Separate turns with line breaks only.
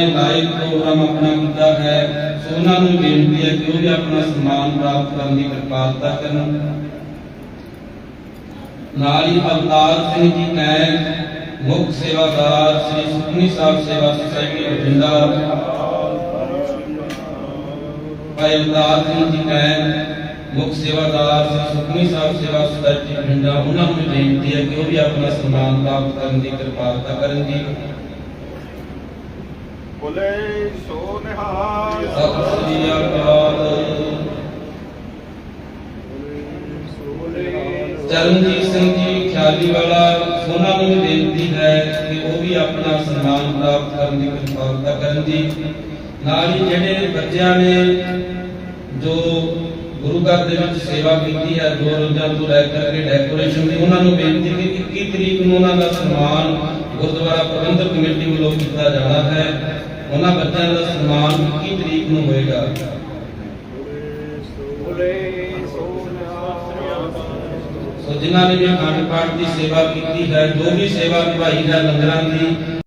ਨੇ live programme ਆਪਣਾ ਕੀਤਾ ਹੈ, ਸੋ ਉਹਨਾਂ ਨੂੰ ਬੇਨਤੀ ਹੈ ਕਿ ਉਹ ਵੀ ਆਪਣਾ ਸਨਮਾਨ ਪ੍ਰਾਪਤ ਕਰਨ ਦੀ ਕਿਰਪਾਲਤਾ ਕਰਨ। ਨਾਲ ਹੀ ਅਵਤਾਰ ਸਿੰਘ ਜੀ ਨੈਣ ਮੁੱਖ ਸੇਵਾਦਾਰ ਸ੍ਰੀ ਸੁਖਨੀ ਸਾਹਿਬ ਸੇਵਾ ਸੁਸਾਇਟੀ ਬਠਿੰਡਾ। ਭਾਈ ਅਵਤਾਰ ਸਿੰਘ ਜੀ ਨੈਣ ਮੁੱਖ ਸੇਵਾਦਾਰ ਸ੍ਰੀ ਸੁਖਨੀ ਸਾਹਿਬ ਸੇਵਾ ਸੁਸਾਇਟੀ ਬਠਿੰਡਾ। ਉਹਨਾਂ ਨੂੰ ਬੇਨਤੀ ਹੈ ਕਿ ਉਹ ਵੀ ਆਪਣਾ ਸਨਮਾਨ ਪ੍ਰਾਪਤ ਕਰਨ ਦੀ ਕਿਰਪਾਲਤਾ ਕਰਨ ਜੀ
ਬੋਲੇ ਸੋ ਨਿਹਾਲ
ਸਤਿ ਸ੍ਰੀ ਅਕਾਲ ਚਰਨਜੀਤ ਸਿੰਘ ਜੀ ਖਿਆਲੀ ਵਾਲਾ ਉਹਨਾਂ ਨੂੰ ਬੇਨਤੀ ਹੈ ਕਿ ਉਹ ਵੀ ਆਪਣਾ ਸਨਮਾਨ ਪ੍ਰਾਪਤ ਕਰਨ ਦੀ ਕਿਰਪਾਲਤਾ ਕਰਨ ਜੀ ਨਾਲ ਹੀ ਜਿਹੜੇ ਬੱਚਿਆਂ ਨੇ ਜੋ ਗੁਰੂ ਘਰ ਦੇ ਵਿੱਚ ਸੇਵਾ ਕੀਤੀ ਹੈ, ਦੋ ਰੋਜ਼ਾਂ ਤੋਂ ਲੈ ਕਰਕੇ ਡੈਕੋਰੇਸ਼ਨ ਦੀ, ਉਹਨਾਂ ਨੂੰ ਬੇਨਤੀ ਕਿ 21 ਤਰੀਕ ਨੂੰ ਉਹਨਾਂ ਦਾ ਸਨਮਾਨ ਗੁਰਦੁਆਰਾ ਪ੍ਰਬੰਧਕ ਕਮੇਟੀ ਵੱਲੋਂ ਕੀਤਾ ਜਾਣਾ ਹੈ। ਉਹਨਾਂ ਬੱਚਿਆਂ ਦਾ ਸਨਮਾਨ 21 ਤਰੀਕ ਨੂੰ ਹੋਏਗਾ? ਸੋ ਜਿਨ੍ਹਾਂ ਨੇ ਵੀ ਅਖੰਡ ਪਾਠ ਦੀ ਸੇਵਾ ਕੀਤੀ ਹੈ, ਜੋ ਵੀ ਸੇਵਾ ਨਿਭਾਈ ਹੈ ਲੰਗਰਾਂ ਦੀ